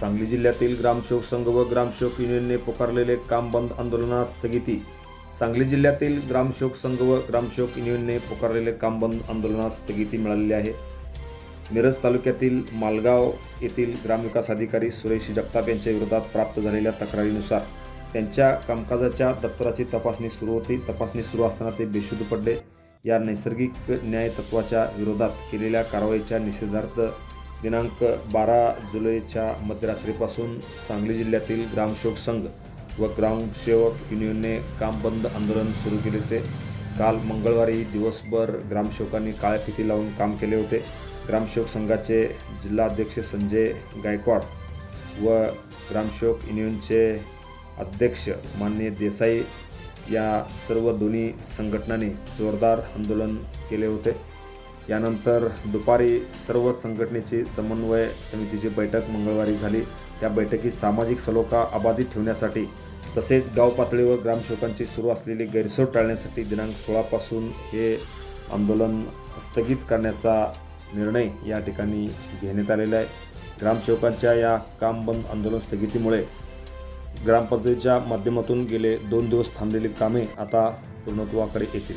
सांगली जिल्ह्यातील ग्रामसेवक संघ व ग्रामसेवक युनियनने पुकारलेले काम बंद आंदोलनास स्थगिती. सांगली जिल्ह्यातील ग्रामसेवक संघ व ग्रामसेवक युनियनने पुकारलेले काम बंद आंदोलनास स्थगिती मिळालेली आहे. मिरज तालुक्यातील मालगाव येथील ग्रामविकास अधिकारी सुरेश जगताप यांच्या विरोधात प्राप्त झालेल्या तक्रारीनुसार त्यांच्या कामकाजाच्या दप्तराची तपासणी सुरू होती. तपासणी सुरू असताना ते बेशुद्ध पडले. या नैसर्गिक न्याय तत्वाच्या विरोधात केलेल्या कारवाईच्या निषेधार्थ दिनांक बारा जुलैच्या मध्यरात्रीपासून सांगली जिल्ह्यातील ग्रामसेवक संघ व ग्रामसेवक युनियनने काम बंद आंदोलन सुरू केले होते. काल मंगळवारी दिवसभर ग्रामसेवकांनी काळ्या फिती लावून काम केले होते. ग्रामसेवक संघाचे जिल्हाध्यक्ष संजय गायकवाड व ग्रामसेवक युनियनचे अध्यक्ष मान्य देसाई या सर्व दोन्ही संघटनांनी जोरदार आंदोलन केले होते. यानंतर दुपारी सर्व संघटनेची समन्वय समितीची बैठक मंगळवारी झाली. त्या बैठकीत सामाजिक सलोखा अबाधित ठेवण्यासाठी तसेच गाव पातळीवर ग्रामसेवकांची सुरू असलेली गैरसोय टाळण्यासाठी दिनांक सोळापासून हे आंदोलन स्थगित करण्याचा निर्णय या ठिकाणी घेण्यात आलेला आहे. ग्रामसेवकांच्या या काम बंद आंदोलन स्थगितीमुळे ग्रामपंचायतीच्या माध्यमातून गेले दोन दिवस थांबलेली कामे आता पूर्णत्वाकडे येतील.